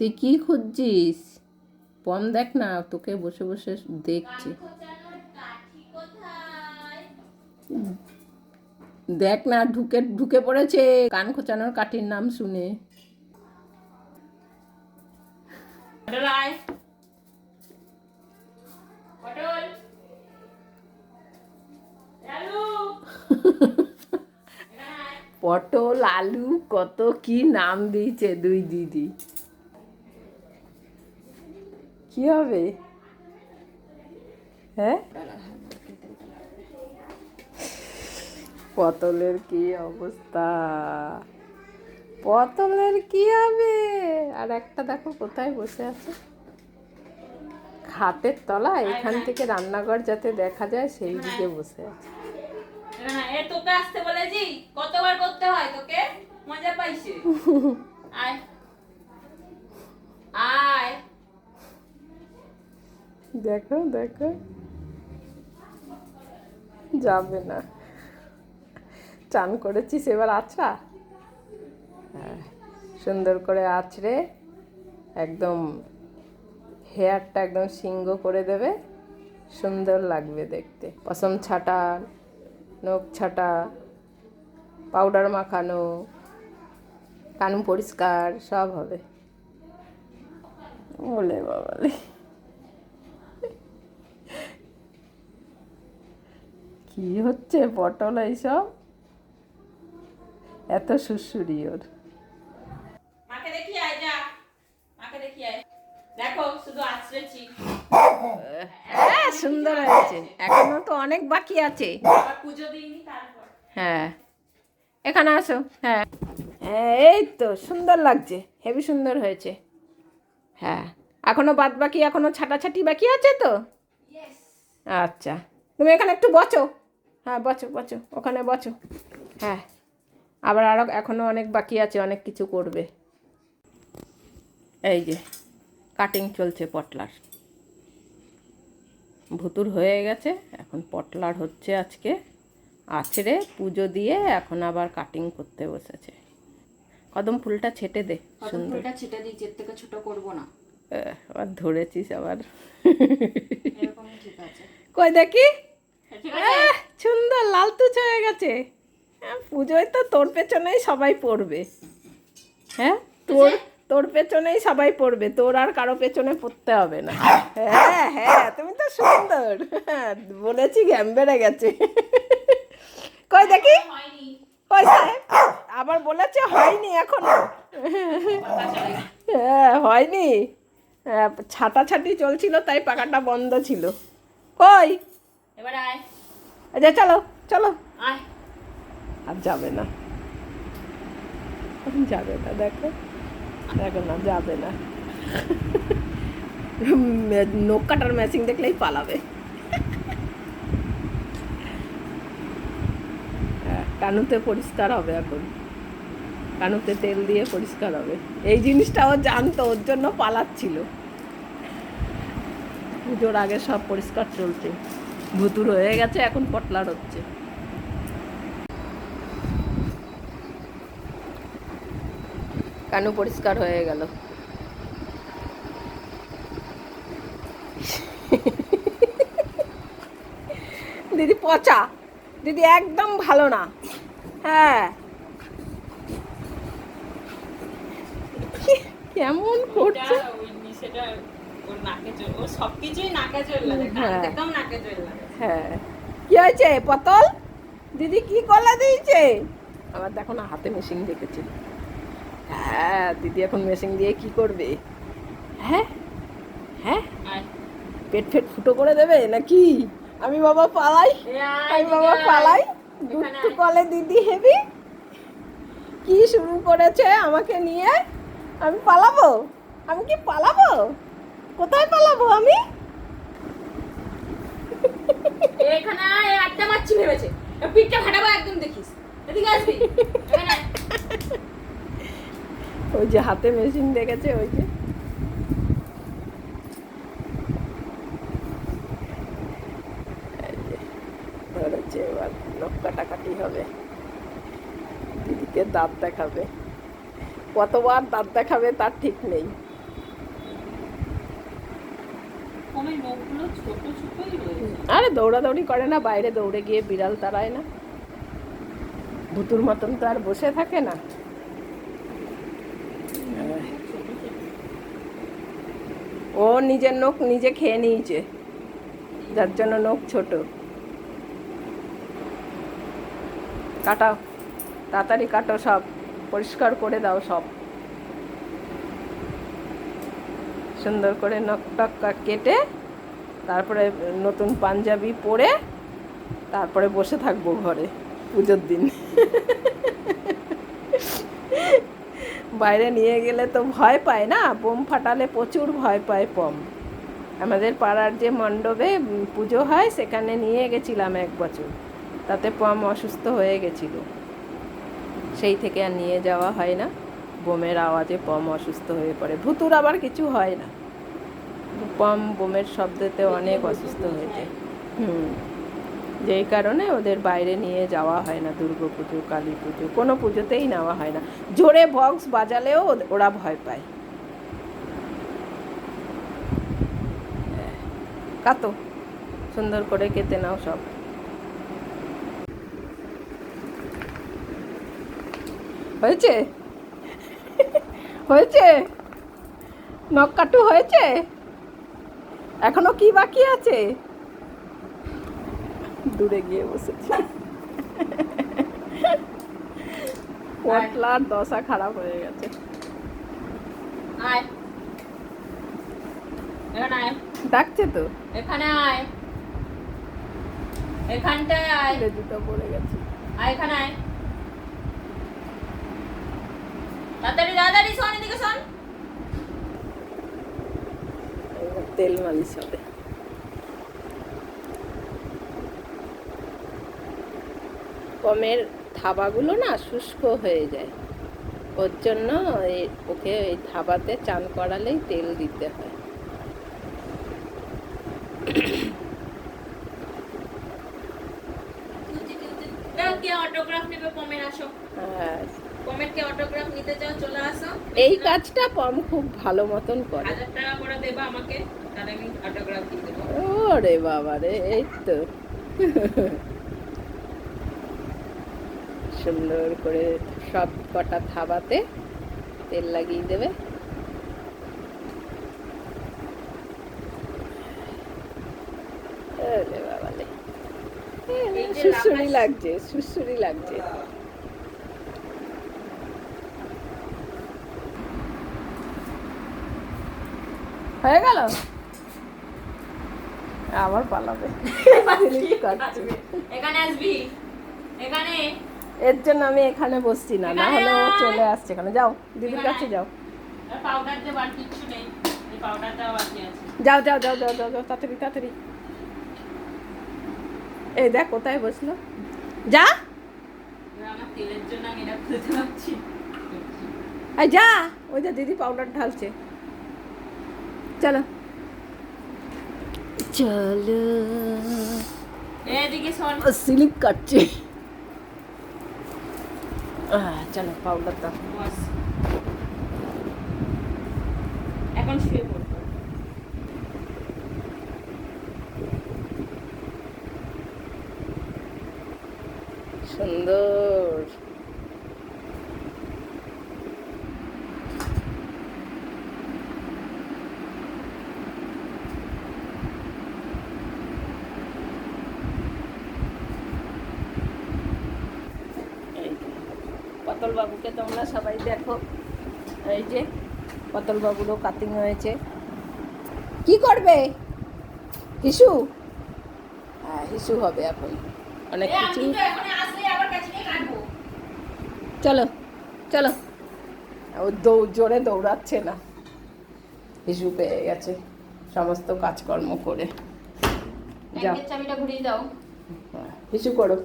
তুই কি খুঁজছিস? পম দেখ না, তোকে বসে বসে দেখছি। দেখ না, ঢুকে ঢুকে পড়েছে। কান খোঁচানোর কাঠির নাম শুনে। পটল আলু কত কি নাম দিয়েছে দুই দিদি। কি হবে? হ্যাঁ? পটলের কি অবস্থা? পটলের কি হবে? আর একটা দেখো কোথায় বসে আছে? খাটের তলা এখান থেকে রান্নাঘর যাতে দেখা যায় সেই দিকে বসে আছে। এ তোকে আসতে বলেছি কতবার করতে হয় তোকে? মজা পাইছে। আয়। আয়। দেখো দেখো। যাবে না। চান করেছিস এবার আছড়া হ্যাঁ সুন্দর করে আছড়ে একদম হেয়ারটা একদম সিঙ্গ করে দেবে। সুন্দর লাগবে দেখতে। পশম ছাটা নখ ছাটা, পাউডার মাখানো, কান পরিষ্কার, সব হবে। বলে বাবালে। কি হচ্ছে পটল এইসব? এত সুসুরি ওর। মাকে দেখি আয় যা। মাকে দেখি আয়। দেখো শুধু আছড়েছি হ্যাঁ সুন্দর হয়েছে। এখনও তো অনেক বাকি আছে। পুজো দিইনি তারপর। হ্যাঁ। এখানে আসো। হ্যাঁ। হ্যাঁ, এই তো সুন্দর লাগছে। হেভি সুন্দর হয়েছে। হ্যাঁ। এখনও বাদ বাকি এখনও ছাটাছাটি বাকি আছে তো? আচ্ছা। তুমি এখানে একটু বচো হ্যাঁ বচো বচো ওখানে বচো হ্যাঁ আবার আরও এখনও অনেক বাকি আছে অনেক কিছু করবে। এই যে কাটিং চলছে পটলার। ভুতুর হয়ে গেছে এখন পটলার হচ্ছে আজকে। আছড়ে পুজো দিয়ে এখন আবার কাটিং করতে বসেছে। কদম ফুলটা ছেটে দে সুন্দর। ফুলটা ছিটে এর থেকে ছোট করব না। আবার ধরেছিস আবার। কই দেখি? সুন্দর লাল লালতুচ হয়ে গেছে। হ্যাঁ, পুজোয় তো তোর পেছনেই সবাই পড়বে। হ্যাঁ তোর তোর পেছনেই সবাই পড়বে তোর আর কারও পেছনে পড়তে হবে না। হ্যাঁ হ্যাঁ তুমি তো সুন্দর। হ্যাঁ, বলেছি ঘ্যাম বেড়ে গেছে। কই দেখি? কই সাহেব? আবার বলেছে হয়নি এখনও। হ্যাঁ হয়নি। হ্যাঁ, ছাটাছাটি চলছিল তাই পাকাটা বন্ধ ছিল। কই? এবার আয়। আচ্ছা চলো চলো। আয়। আর যাবে না। যাবে না দেখো। দেখো না যাবে না। নখ কাটার ম্যাচিং দেখলেই পালাবে। হ্যাঁ, কানুতে পরিষ্কার হবে এখন। কানুতে তেল দিয়ে পরিষ্কার হবে। এই জিনিসটা ও জানতো ওর জন্য পালাচ্ছিল। পুজোর আগে সব পরিষ্কার চলছে। ভুতুর হয়ে গেছে, এখন পটলার হচ্ছে। কানু পরিষ্কার হয়ে গেল। দিদি পচা। দিদি একদম ভালো না। হ্যাঁ। কেমন করছে? হ্যাঁ। হ্যাঁ। কি হয়েছে? পতল দিদি কি কলা দিয়েছে? আবার দেখো না হাতে মেশিন দেখেছি। হ্যাঁ দিদি এখন মেশিন দিয়ে কি করবে? হ্যাঁ? হ্যাঁ? পেট ফেট ফুটো করে দেবে নাকি? আমি বাবা পালাই। আমি বাবা পালাই। এখানে কলে দিদি হেবি। কি শুরু করেছে আমাকে নিয়ে? আমি পালাবো? আমি কি পালাবো? কোথায় পালাবো আমি? এখানে আড্ডা মারছি ভেবেছে পিঠটা ফাটাবো একদম দেখিস। এদিকে আসবি? ওই যে হাতে মেশিন দেখেছে ওই যে। যে, ধরেছে এবার নখ কাটাকাটি হবে। দিদিকে দাঁত দেখাবে। কতবার দাঁত দেখাবে তার ঠিক নেই। আরে দৌড়াদৌড়ি করে না, বাইরে দৌড়ে গিয়ে বিড়াল তাড়ায় না। ভুতুর মতন তো আর বসে থাকে না। ও নিজের নখ নিজে খেয়ে নিয়েছে, যার জন্য নখ ছোট। কাটাও, তাড়াতাড়ি কাটো সব, পরিষ্কার করে দাও সব। সুন্দর করে নখ টক কেটে তারপরে নতুন পাঞ্জাবি পরে তারপরে বসে থাকব ঘরে পুজোর দিন। বাইরে নিয়ে গেলে তো ভয় পায় না, বোম ফাটালে প্রচুর ভয় পায় পম। আমাদের পাড়ার যে মণ্ডপে পুজো হয়, সেখানে নিয়ে গেছিলাম এক বছর। তাতে পম অসুস্থ হয়ে গেছিল। সেই থেকে আর নিয়ে যাওয়া হয় না। বোমের আওয়াজে পম অসুস্থ হয়ে পড়ে। ভুতুর আবার কিছু হয় না। পম বোমের শব্দতে অনেক অসুস্থ হয়েছে। হুম। যেই কারণে ওদের বাইরে নিয়ে যাওয়া হয় না, দুর্গা পুজো, কালী পুজো, কোনো পুজোতেই নেওয়া হয় না। জোরে বক্স বাজালেও ওরা ভয় পায়। কাতো, সুন্দর করে কেটে নাও সব। হয়েছে? হয়েছে? নখ কাটু হয়েছে? এখনও কি বাকি আছে? দূরে গিয়ে বসেছি। পটলার দশা খারাপ হয়ে গেছে। ডাকছে তো। এখানে আয়। এখানটায় আয়। জুতো পড়ে গেছে। আয় এখানে আয়। তাড়াতাড়ি তাড়াতাড়ি শোন এদিকে শোন। তেল মালিশ হবে। কমের থাবাগুলো না শুষ্ক হয়ে যায়। ওর জন্য ওকে এই থাবাতে চান করালেই তেল দিতে হয়। এ, কে অটোগ্রাফ নেবে কমের আসো। আর অটোগ্রাফ নিতে চাও চলে আসো। এই কাজটা পম খুব ভালো মতন করে। হাজার টাকা করে দেবা আমাকে তাহলে আমি অটোগ্রাফ দিয়ে দেবো। ওরে বাবা রে এই তো। সুন্দর করে সব কটা থাবাতে তেল লাগিয়ে দেবে। ওরে বাবা রে। সুসুরি লাগছে সুসুরি লাগছে। হয়ে গেল? আবার পালাবে। এখানে আসবি? এখানে? এর জন্য আমি এখানে বসছি না না হলে ও চলে আসছে এখানে। যাও দিদির কাছে যাও। পাউডার দেবার নেই যাও যাও যাও যাও যাও যাও তাড়াতাড়ি তাড়াতাড়ি। এই দেখ কোথায় বসল? যা। যা ওই যে দিদি পাউডার ঢালছে। চলো। চলো। এদিকে শোন। স্লিপ কাটছে। আহ, চলো পাউডার দাও। এখন শুয়ে পড়ব সুন্দর এই যে, পতল বাবুকে তোমরা সবাই দেখো। এই যে বাবুরও কাটিং হয়েছে। কি করবে? হিসু? হ্যাঁ হিসু হবে এখন। অনেক কিছু। চলো চলো। ও দৌ জোরে দৌড়াচ্ছে না। হিসু পেয়ে গেছে সমস্ত কাজকর্ম করে। যাও। চাবিটা ঘুরিয়ে দাও। হ্যাঁ, হিসু করো।